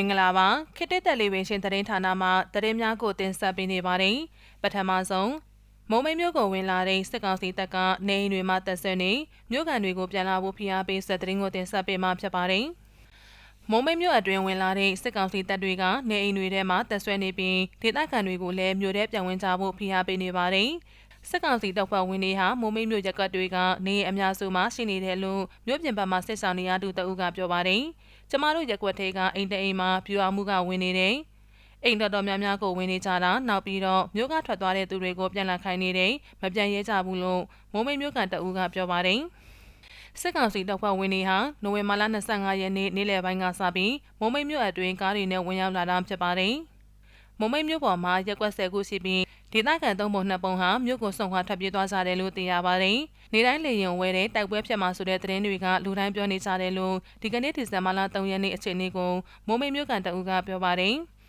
င်္ဂလာပါခေတ္တတက်လေးပင်ရှင်သတင်းဌာနမှသတင်းများကိုတင်ဆက်ပေးနေပါတယ်ပထမဆုံးမုံမိတ်မြို့ကိုဝင်လာတဲ့စစ်ကောင်စီတပ်ကနေအိမ်တွေမှာတပ်ဆွဲနေမြို့ကန်တွေကိုပြန်လာဖို့ဖိအားပေးဆက်သတင်းကိုတင်ဆက်ပေးမှာဖြစ်ပါတယ်မုံမိတ်မြို့အတွင်းဝင်လာတဲ့စစ်ကောင်စီတပ်တွေကနေအိမ်တွေထဲမှာတပ်ဆွဲနေပြီးဒေသခံတွေကိုလည်းမြို့ထဲပြန်ဝင်ကြဖို့ဖိအားပေးနေပါတယ်စစ်ကောင်စီတပ်ဖွဲ့ဝင်တွေဟာမိုးမိတ်မြို့ရပ်ကွက်တွေကနေအများစုမှာရှိနေတယ်လို့မြို့ပြင်ဘက်မှစစ်ဆောင်နေရသူတအုပ်ကပြောပါတယ်။ ကျမတို့ရပ်ကွက်ထဲကအိမ်တအိမ်မှာပြူအောင်မှုကဝင်နေတယ်။အိမ်တော်တော်များများကိုဝင်နေကြတာနောက်ပြီးတော့မြို့ကထွက်သွားတဲ့သူတွေကိုပြန်လာခိုင်းနေတယ်မပြန်ရဲကြဘူးလို့မိုးမိတ်မြို့ကန်တအုပ်ကပြောပါတယ်။စစ်ကောင်စီတပ်ဖွဲ့ဝင်တွေဟာနိုဝင်ဘာလ25ရက်နေ့နေ့လယ်ပိုင်းကစပြီးမုံမိတ်မြို့အတွင်းကားတွေနဲ့ဝင်ရောက်လာတာဖြစ်ပါတယ်။မုံမိတ်မြို့ပေါ်မှာရက်ကွက်ဆယ်ခုရှိပြီး ဒေသခံသုံးပုံနှစ်ပုံဟာမြို့ကိုဆောင်ခွာထွက်ပြေးသွားကြတယ်လို့သိရပါတယ်။နေတိုင်းလေရင်ဝဲတဲ့တိုက်ပွဲဖြစ်မှာဆိုတဲ့သတင်းတွေကလူတိုင်းပြောနေကြတယ်လို့ဒီကနေ့ဒီဇင်ဘာလ3ရက်နေ့အချိန်လေးကိုမိုးမိတ်မြို့ကန်တအူးကပြောပါတယ်။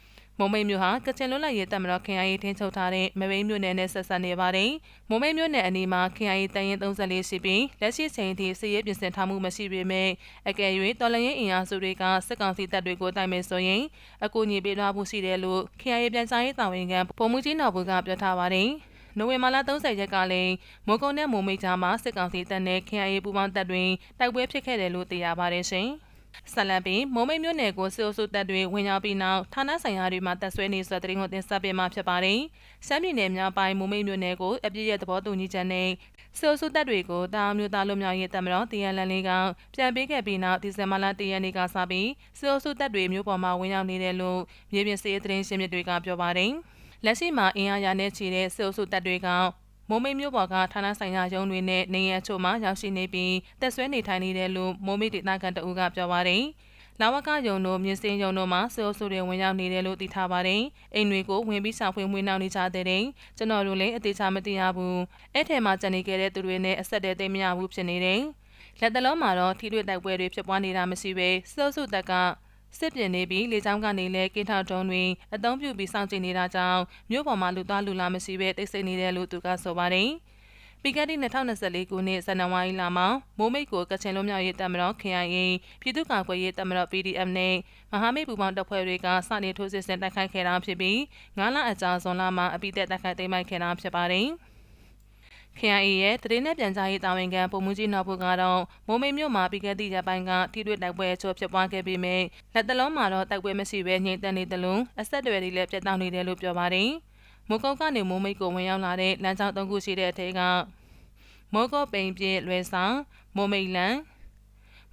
မုံမိတ်မြို့ဟာကချင်လွတ်လပ်ရေးတပ်မတော်ခင်ယာရေးထင်းချုပ်ထားတဲ့မဘိန်းမြို့နယ်နဲ့ဆက်ဆက်နေပါတယ်။မုံမိတ်မြို့နယ်အနီးမှာခင်ယာရေးတန်ရင်34ရှိပြီးလက်ရှိချိန်ထိစစ်ရေးပြင်ဆင်ထားမှုမရှိပေမဲ့အကယ်၍တော်လရင်အင်အားစုတွေကစစ်ကောင်စီတပ်တွေကိုတိုင်မယ်ဆိုရင်အကူအညီပေးသွားဖို့ရှိတယ်လို့ခင်ယာရေးပြန်ကြားရေးတာဝန်ခံပုံမှုကြီးနော်ဘူးကပြောထားပါတယ်။နိုဝင်ဘာလ30ရက်ကလည်းမိုးကုန်းနဲ့မိုးမိတ်ကြားမှာစစ်ကောင်စီတပ်နဲ့ KIA ပူးပေါင်းတပ်တွေတိုက်ပွဲဖြစ်ခဲ့တယ်လို့သိရပါတယ်ရှင်။ ဆက်လက်ပြီးမုံမိတ်မြို့နယ်ကိုစစ်အုပ်စုတပ်တွေဝင်ရောက်ပြီးနောက်ဌာနဆိုင်ရာတွေမှာတပ်ဆွဲနေဆိုတဲ့သတင်းကိုတင်ဆက်ပေးမှာဖြစ်ပါတယ်။ရှမ်းပြည်နယ်မြောက်ပိုင်းမုံမိတ်မြို့နယ်ကိုအပြည့်ရဲ့သဘောတူညီချက်နဲ့စစ်အုပ်စုတပ်တွေကိုတာအမျိုးသားလူမျိုးရေးတပ်မတော်တရန်လန်လေးကပြန်ပေးခဲ့ပြီးနောက်ဒီဇင်ဘာလ၁ရက်နေ့ကစပြီးစစ်အုပ်စုတပ်တွေမြို့ပေါ်မှာဝင်ရောက်နေတယ်လို့မြေပြင်စစ်ရေးသတင်းရှင်းမြစ်တွေကပြောပါတယ်။လက်ရှိမှာအင်အားရတဲ့ချီတဲ့စစ်အုပ်စုတပ်တွေက မိုးမိတ်မြို့ပေါ်ကဌာနဆိုင်ရာရုံးတွေနဲ့နေရချို့မှာရောက်ရှိနေပြီးတက်ဆွဲနေထိုင်နေတယ်လို့မိုးမိတ်ဒေသခံတအူးကပြောပါတယ်။လာဝကယုံတို့မြင်းစင်းယုံတို့မှာစိုးစိုးတွေဝင်ရောက်နေတယ်လို့သိထားပါတယ်။အိမ်တွေကိုဝင်ပြီးဆောင်ဖွေမွေးနှောင်နေကြတဲ့ကျွန်တော်တို့လည်းအသေးချာမသိရဘူး။အဲ့ထဲမှာကြံနေခဲ့တဲ့သူတွေနဲ့အဆက်တည်းသိမရဘူးဖြစ်နေတယ်။လက်တလုံးမှာတော့ထိတွေ့တိုက်ပွဲတွေဖြစ်ပွားနေတာမရှိပဲစိုးစုတက်က စစ်ပြင်နေပြီးလေကြောင်းကနေလည်းကင်းထောက်တုံးတွေအသုံးပြုပြီးစောင့်ကြည့်နေတာကြောင့်မြို့ပေါ်မှာလူသားလူလာမရှိဘဲတိတ်ဆိတ်နေတယ်လို့သူကဆိုပါတယ်။ပီကတိ2024ခုနှစ်ဇန်နဝါရီလမှာမိုးမိတ်ကိုကချင်လွတ်မြောက်ရေးတပ်မတော် KIA ပြည်သူ့ကာကွယ်ရေးတပ်မတော် PDF နဲ့မဟာမိတ်ပူးပေါင်းတပ်ဖွဲ့တွေကစတင်ထိုးစစ်ဆင်တိုက်ခိုက်ခဲ့တာဖြစ်ပြီး9လအကြာဇွန်လမှာအပိသက်တိုက်ခိုက်သိမ်းပိုက်ခဲ့တာဖြစ်ပါတယ်။ KIA ရဲ့တရင်နဲ့ပြန်ကြားရေးတာဝန်ခံပုံမှုကြီးနောက်ဖို့ကတော့မိုးမိတ်မြို့မှာပြီးခဲ့သည့်ရက်ပိုင်းကထိတွေ့တိုက်ပွဲအချို့ဖြစ်ပွားခဲ့ပေမဲ့လက်တလုံးမှာတော့တိုက်ပွဲမရှိဘဲငြိမ်သက်နေတယ်လို့အဆက်အသွယ်တွေလည်းပြတ်တောက်နေတယ်လို့ပြောပါတယ်။မိုးကုတ်ကနေမိုးမိတ်ကိုဝင်ရောက်လာတဲ့လမ်းကြောင်းသုံးခုရှိတဲ့အထက်ကမိုးကုတ်ပိန်ပြည့်လွယ်ဆောင်မိုးမိတ်လန်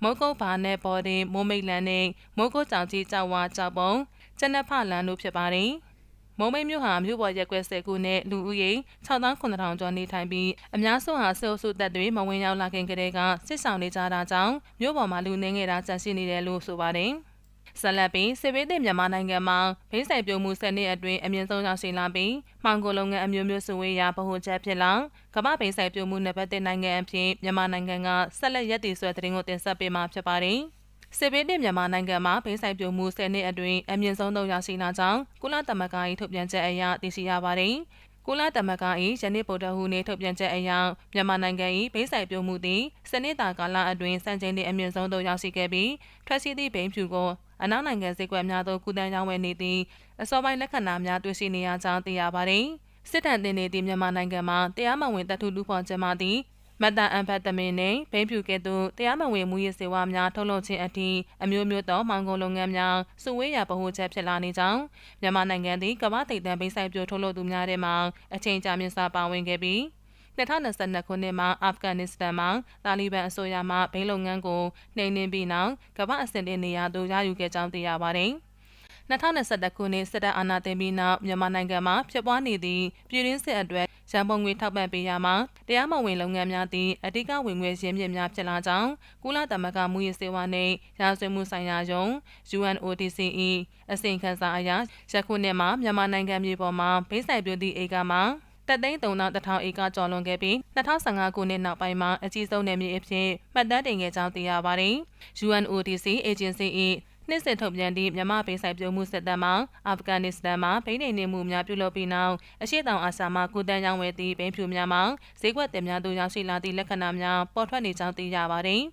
မိုးကုတ်ဘာနဲ့ပေါ်တင်မိုးမိတ်လန်နဲ့မိုးကုတ်ကြောင်ကြီးကြောက်ဝါကြောက်ပုံကျနဖလန်တို့ဖြစ်ပါတယ်။ မုံမိတ်မြို့ဟာမြို့ပေါ်ရက်ကွက်၁၀ခုနဲ့လူဦးရေ6900ကျော်နေထိုင်ပြီးအများစုဟာစစ်အုပ်စုတပ်တွေမဝင်ရောက်လာခင်ကတည်းကစစ်ဆောင်နေကြတာကြောင့်မြို့ပေါ်မှာလူနေငယ်တာကျန်ရှိနေတယ်လို့ဆိုပါတယ်။ဆက်လက်ပြီးစစ်ဘေးသင့်မြန်မာနိုင်ငံမှာဘိဆိုင်ပြုံမှုစနစ်အတွင်းအမြင့်ဆုံးရောက်ရှိလာပြီးမှောင်ကိုလုပ်ငန်းအမျိုးမျိုးစုဝေးရာဗဟိုချက်ဖြစ်လာကမ္ဘာဘိဆိုင်ပြုံမှုနယ်ပယ်တဲ့နိုင်ငံအဖြစ်မြန်မာနိုင်ငံကဆက်လက်ရည်တည်ဆွဲတဲ့တင်ကိုတင်ဆက်ပေးမှာဖြစ်ပါတယ်။ စစ်ဘေးတင်မြန်မာနိုင်ငံမှာဘိန်းဆိုင်ပြိုမှု10နှစ်အတွင်းအမြင့်ဆုံးသုံးရရှိလာကြောင်းကုလသမဂ္ဂ၏ထုတ်ပြန်ချက်အရသိရှိရပါတယ်။ကုလသမဂ္ဂ၏ယနေ့ဗုဒ္ဓဟူးနေ့ထုတ်ပြန်ချက်အရမြန်မာနိုင်ငံ၏ဘိန်းဆိုင်ပြိုမှုသည်စနစ်တာကာလအတွင်းစံချိန်တင်အမြင့်ဆုံးသုံးရရှိခဲ့ပြီးထွက်ရှိသည့်ဘိန်းဖြူကိုအနောက်နိုင်ငံဈေးကွက်များသို့ကုသန်းရောင်းဝယ်နေသည့်အစောပိုင်းလက္ခဏာများတွေ့ရှိနေရကြောင်းသိရပါတယ်။စစ်တပ်တင်နေသည့်မြန်မာနိုင်ငံမှာတရားမဝင်တပ်ထုလူဖော်ချက်မှသည့် မက်တာအမ်ဖက်တမင်နဲ့ဘိန်းဖြူကဲ့သို့တရားမဝင်မူရစ်စေဝါများထုတ်လုပ်ခြင်းအထိအမျိုးမျိုးသောမောင်ကုန်လုပ်ငန်းများစုဝေးရာဗဟိုချက်ဖြစ်လာနေကြောင်းမြန်မာနိုင်ငံသည်ကမ္ဘာထိပ်တန်းဘိန်းဆိုင်ပြိုထုတ်လုပ်သူများထဲမှအချိန်ကြာမြင့်စွာပါဝင်ခဲ့ပြီး2022ခုနှစ်မှာအာဖဂန်နစ္စတန်မှာတာလီဘန်အစိုးရမှဘိန်းလုပ်ငန်းကိုနှိမ်နင်းပြီးနောက်ကမ္ဘာအဆင့်တင်နေရာသို့ရယူခဲ့ကြောင်းသိရပါတယ်။2021ခုနှစ်စစ်တပ်အာဏာသိမ်းပြီးနောက်မြန်မာနိုင်ငံမှာဖြစ်ပွားနေသည့်ပြည်တွင်းစစ်အတွက် ရန်ပုံငွေထောက်ပံ့ပေးရမှာတရားမဝင်လုပ်ငန်းများသည့်အဓိကဝင်ငွေရင်းမြစ်များဖြစ်လာကြောင်းကုလသမဂ္ဂမူရစေဝါနှင့်ရာဇဝတ်မှုဆိုင်ရာယုံ UNODC ၏အစီရင်ခံစာအရယခုနှစ်မှာမြန်မာနိုင်ငံမြေပေါ်မှာဘိဆိုင်ပြသည့်ဧကမှာတက်သိန်း3000ဧကကျော်လွန်ခဲ့ပြီး2015ခုနှစ်နောက်ပိုင်းမှာအကြီးဆုံးနယ်မြေအဖြစ်မှတ်တမ်းတင်ခဲ့ကြောင်းသိရပါတယ်။ UNODC agency ၏ နှစ်စဉ်ထုတ်ပြန်သည့်မြန်မာပြည်ဆိုင်ပြုံမှုစစ်တပ်မှအာဖဂန်နစ္စတန်မှဗိနေနေမှုများပြုလုပ်ပြီးနောက်အရှိတောင်အာရှမှကုတန်းရောင်းဝယ်သည့်ဘိန်းဖြူများမှဈေးကွက်တင်များသို့ရောက်ရှိလာသည့်လက္ခဏာများပေါ်ထွက်နေကြောင်းသိရပါသည်။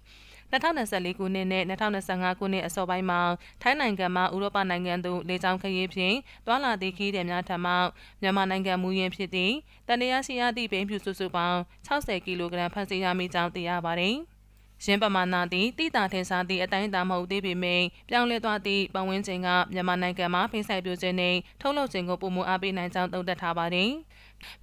2024ခုနှစ်နဲ့2025ခုနှစ်အစောပိုင်းမှာထိုင်းနိုင်ငံမှဥရောပနိုင်ငံသို့လေကြောင်းခရီးဖြင့်တွာလာသည့်ခရီးသည်များထံမှမြန်မာနိုင်ငံမူရင်းဖြစ်သည့်တန်တရားရှိရသည့်ဘိန်းဖြူစုစုပေါင်း60ကီလိုဂရမ်ဖမ်းဆီးရမိကြောင်းသိရပါသည် ရင်းပမာဏသည်တိတာထင်ရှားသည့်အတိုင်းအတာမဟုတ်သေးပေမယ့်ပြောင်းလဲသွားသည့်ပတ်ဝန်းကျင်ကမြန်မာနိုင်ငံမှာဖိဆိုင်ပြိုခြင်းနှင့်ထုတ်လုပ်ခြင်းကိုပုံမအားပေးနိုင်ကြောင်းသုံးသပ်ထားပါသည်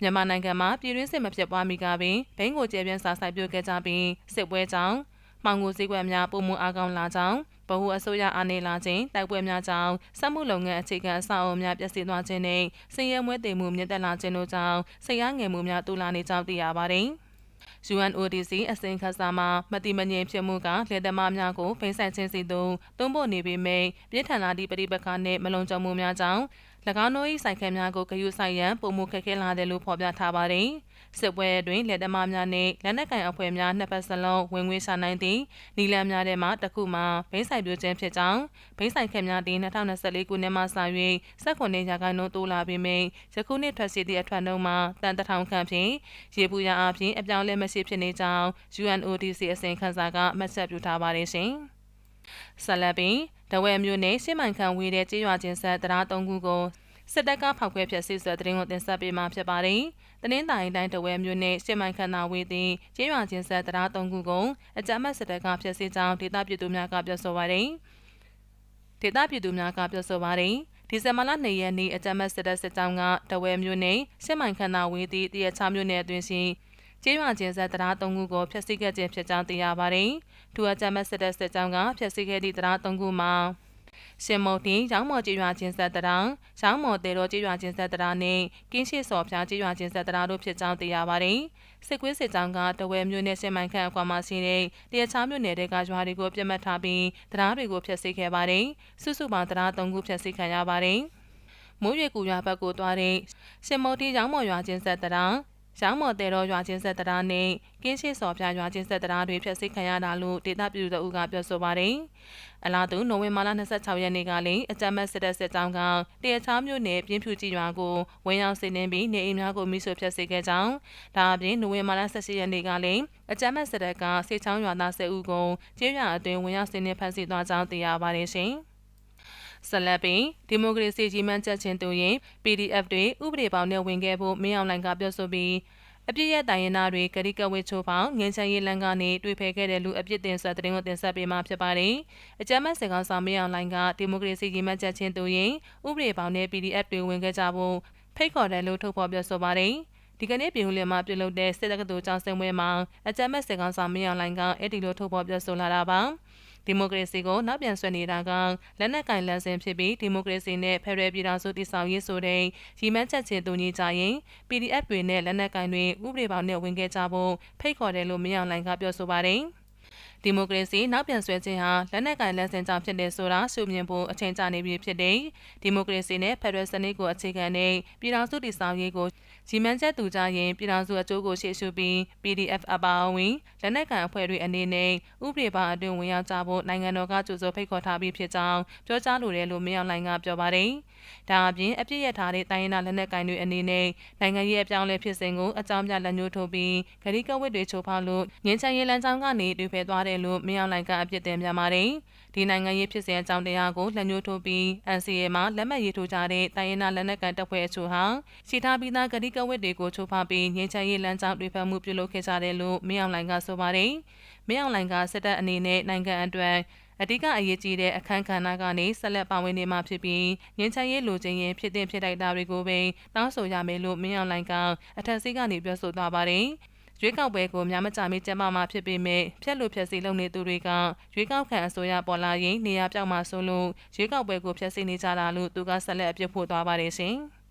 မြန်မာနိုင်ငံမှာပြည်တွင်းစစ်မဖြစ်ပွားမီကပင်ဘိန်းကိုကျဲပြန့်စာဆိုင်ပြုခဲ့ကြပြီးစစ်ပွဲကြောင့်မှောင်ကိုစည်းကွက်များပုံမှုအားကောင်းလာကြောင်းဗဟုအစိုးရအားနေလာခြင်းတိုက်ပွဲများကြောင့်စက်မှုလုပ်ငန်းအခြေခံအဆောက်အအုံများပျက်စီးသွားခြင်းနှင့်စည်ရဲမွဲတေမှုမြင့်တက်လာခြင်းတို့ကြောင့်စိတ်အားငယ်မှုများတူလာနေကြောင်းသိရပါသည်။ UNODC အစင်ခါစာမှာမတိမငြိမ်ဖြစ်မှုကလယ်သမားများကိုဖိဆိုင်ခြင်းစီသို့တွန်းပို့နေပေမယ့်ပြစ်ထန်လာသည့်ပဋိပက္ခနှင့်မလုံခြုံမှုများကြောင့်၎ င်းတို့၏စိုက်ခင်းများကိုဂရုစိုက်ရန်ပုံမှုခက်ခဲလာတယ်လို့ဖော်ပြထားပါသည်စစ်ပွဲအတွင်းလက်သမားများနှင့်လက်နက်ကင်အဖွဲ့များနှစ်ပတ်စလုံးဝင်ငွေရှာနိုင်သည့်နီလန်များထဲမှတစ်ခုမှာဘိန်းဆိုင်ပြိုခြင်းဖြစ်ကြောင်းဘိန်းဆိုင်ခက်များသည်2024ခုနှစ်မှစ၍19ရာခိုင်နှုန်းတိုးလာပေမယ့်ယခုနှစ်ထွက်ရှိသည့်အထွက်နှုန်းမှာတန်တထောင်ခန့်ဖြင့်ရေပူရာအပြင်အပြောင်းလဲမရှိဖြစ်နေကြောင်း UNODC အစီရင်ခံစာကမှတ်ချက်ပြုထားပါတယ်ရှင်။ဆက်လက်ပြီး တဝဲမျိုးနဲ့ရှင်းမိုင်ခံဝေးတဲ့ကြေးရွာချင်းဆက်တရား၃ခုကိုစစ်တပ်ကဖောက်ခွဲဖျက်ဆီးဆွဲသတင်းကိုတင်ဆက်ပေးမှာဖြစ်ပါတယ်။တနင်္သာရီတိုင်းတဝဲမြို့နယ်စစ်မိုင်ခန္ဓာဝေးသည်ကျေးရွာချင်းဆက်တရားသုံးခုကိုအကြမ်းဖက်စစ်တပ်ကဖျက်ဆီးကြောင်းဒေသပြည်သူများကပြောဆိုပါတယ်။ဒေသပြည်သူများကပြောဆိုပါတယ်။ဒီဇင်ဘာလ2ရက်နေ့အကြမ်းဖက်စစ်တပ်စစ်ကြောင်းကတဝဲမြို့နယ်စစ်မိုင်ခန္ဓာဝေးသည့်တရချမြို့နယ်အတွင်းရှိ ကျေးရွာချင်းဆက်တရားသုံးခုကိုဖျက်ဆီးခဲ့ခြင်းဖြစ်ကြောင်းသိရပါတယ်။ထိုအကြမ်းဖက်စစ်တပ်စစ်ကြောင်းကဖျက်ဆီးခဲ့သည့်တရားသုံးခုမှာရှင်မုတ်တင်ရောင်းမော်ကြေးရွာချင်းဆက်တရာရောင်းမော်တေတော်ကြေးရွာချင်းဆက်တရာနဲ့ကင်းရှိစော်ဖျားကြေးရွာချင်းဆက်တရာတို့ဖြစ်ကြောင်းသိရပါတယ်။စစ်ကွေးစစ်ကြောင်းကတဝဲမြို့နယ်ရှင်းမိုင်ခန့်အကွာမှာရှိတဲ့တရချားမြို့နယ်တဲကရွာတွေကိုပြတ်မှတ်ထားပြီးတရားတွေကိုဖျက်ဆီးခဲ့ပါတယ်။စုစုပေါင်းတရား၃ခုဖျက်ဆီးခံရပါတယ်။မိုးရွေကူရွာဘက်ကိုသွားတဲ့ရှင်မုတ်တီရောင်းမော်ရွာချင်းဆက်တရာ ရောင်းမော်တဲတော်ရွာချင်းဆက်တရားနဲ့ကင်းရှိစော်ပြရွာချင်းဆက်တရားတွေဖျက်ဆီးခံရတာလို့ဒေသပြည်သူတို့ကပြောဆိုပါတယ်။အလားတူနိုဝင်ဘာလ26ရက်နေ့ကလည်းအကြမ်းဖက်စစ်တပ်စစ်ကြောင်းကတရချားမြို့နယ်ပြင်းဖြူကြီးရွာကိုဝင်ရောက်စီးနင်းပြီးနေအိမ်များကိုမိဆွဖျက်ဆီးခဲ့ကြောင်းဒါအပြင်နိုဝင်ဘာလ18ရက်နေ့ကလည်းအကြမ်းဖက်စစ်တပ်ကစေချောင်းရွာသား10ဦးကိုကျေးရွာအတွင်းဝင်ရောက်စီးနင်းဖမ်းဆီးသွားကြောင်းသိရပါတယ်ရှင်။ ဆက်လက်ပြီးဒီမိုကရေစီကြီးမှန်းချက်ချင်းတူရင် PDF တွေဥပဒေပေါင်းနဲ့ဝင်ခဲ့ဖို့မင်းအောင်လှိုင်ကပြောဆိုပြီးအပြစ်ရဲ့တိုင်ရင်သားတွေကတိကဝစ်ချိုးပေါင်းငင်းချင်ရေးလန်ကနေတွေ့ဖဲခဲ့တဲ့လူအပြစ်တင်ဆက်တဲ့ကိုတင်ဆက်ပေးမှာဖြစ်ပါတယ်။အကြမ်းဖက်စကားဆောင်မင်းအောင်လှိုင်ကဒီမိုကရေစီကြီးမှန်းချက်ချင်းတူရင်ဥပဒေပေါင်းနဲ့ PDF တွေဝင်ခဲ့ကြဖို့ဖိတ်ခေါ်တယ်လို့ထုတ်ဖော်ပြောဆိုပါတယ်။ဒီကနေ့ပြည်ဦးလင်မှာပြုလုပ်တဲ့စစ်တပ်ကတူကျောင်းစင်ပွဲမှာအကြမ်းမဲ့စစ်ကောင်ဆောင်မင်းအောင်လှိုင်ကအဲ့ဒီလိုထုတ်ဖော်ပြောဆိုလာတာပါ။ ဒီမိုကရေစီကိုနောက်ပြန်ဆွဲနေတာကလက်နက်ကင်လန်စင်ဖြစ်ပြီးဒီမိုကရေစီနဲ့ဖက်ဒရယ်ပြည်ထောင်စုတည်ဆောက်ရေးဆိုတဲ့ရည်မှန်းချက်ချင်းတူညီကြရင် PDF တွေနဲ့လက်နက်ကင်တွေဥပဒေပေါင်းနဲ့ဝင်ခဲ့ကြဖို့ဖိတ်ခေါ်တယ်လို့မြောင်လိုင်ကပြောဆိုပါတယ်။ ဒီမိုကရေစီနောက်ပြန်ဆွဲခြင်းဟာလက်နက်ကင်လက်ဆင်ကြောင့်ဖြစ်တယ်ဆိုတာရှုမြင်ဖို့အချိန်ကြာနေပြီဖြစ်တဲ့ဒီမိုကရေစီနဲ့ဖက်ဒရယ်စနစ်ကိုအခြေခံတဲ့ပြည်ထောင်စုတည်ဆောက်ရေးကိုဂျီမန်ချက်တူကြရင်ပြည်ထောင်စုအကျိုးကိုရှေ့ရှုပြီး PDF အပါအဝင်လက်နက်ကန်အဖွဲ့တွေအနေနဲ့ဥပဒေပါအတွင်းဝင်ရောက်ကြဖို့နိုင်ငံတော်ကကြိုးစိုးဖိတ်ခေါ်ထားပြီးဖြစ်ကြောင်းပြောကြားလိုတယ်လို့မင်းအောင်လှိုင်ကပြောပါတယ်။ဒါအပြင်အပြစ်ရထားတဲ့တိုင်းရင်းသားလက်နက်ကန်တွေအနေနဲ့နိုင်ငံရေးအပြောင်းလဲဖြစ်စဉ်ကိုအကြောင်းပြလက်ညှိုးထိုးပြီးဂရီကဝတ်တွေချိုးဖောက်လို့ငင်းချင်ရေးလမ်းကြောင်းကနေတွေ့ဖဲသွားတယ်လို့မင်းအောင်လှိုင်ကအပြစ်တင်ပြန်ပါတယ်။ဒီနိုင်ငံရေးဖြစ်စဉ်အကြောင်းတရားကိုလက်ညှိုးထိုးပြီး NCA မှာလက်မှတ်ရေးထိုးကြတဲ့တိုင်းရင်းသားလက်နက်ကန်တပ်ဖွဲ့အချို့ဟာရှိထားပြီးသားဂရီကဝတ်တွေကိုချိုးဖောက်ပြီးငင်းချင်ရေးလမ်းကြောင်းတွေ့ဖက်မှုပြုလုပ်ခဲ့ကြတယ်လို့မင်းအောင်လှိုင်ကဆိုပါတယ်။မင်းအောင်လှိုင်ကစစ်တပ်အနေနဲ့နိုင်ငံအတွက်အဓိကအရေးကြီးတဲ့အခန်းကဏ္ဍကနေဆက်လက်ပါဝင်နေမှာဖြစ်ပြီးငင်းချမ်းရေးလိုချင်ရင်ဖြစ်တဲ့ဖြစ်တိုက်တာတွေကိုပင်တောင်းဆိုရမယ်လို့မင်းအောင်လှိုင်ကအထက်စီးကနေပြောဆိုသွားပါတယ်။ ရွေးကောက်ပွဲကိုများမကြမီကျင်းပမှာဖြစ်ပေမဲ့ဖြက်လို့ဖြက်စီလုပ်နေသူတွေကရွေးကောက်ခံအစိုးရပေါ်လာရင်နေရာပြောက်မှာဆိုလို့ရွေးကောက်ပွဲကိုဖျက်ဆီးနေကြတာလို့သူကဆက်လက်အပြစ်ဖို့သွားပါတယ်ရှင်။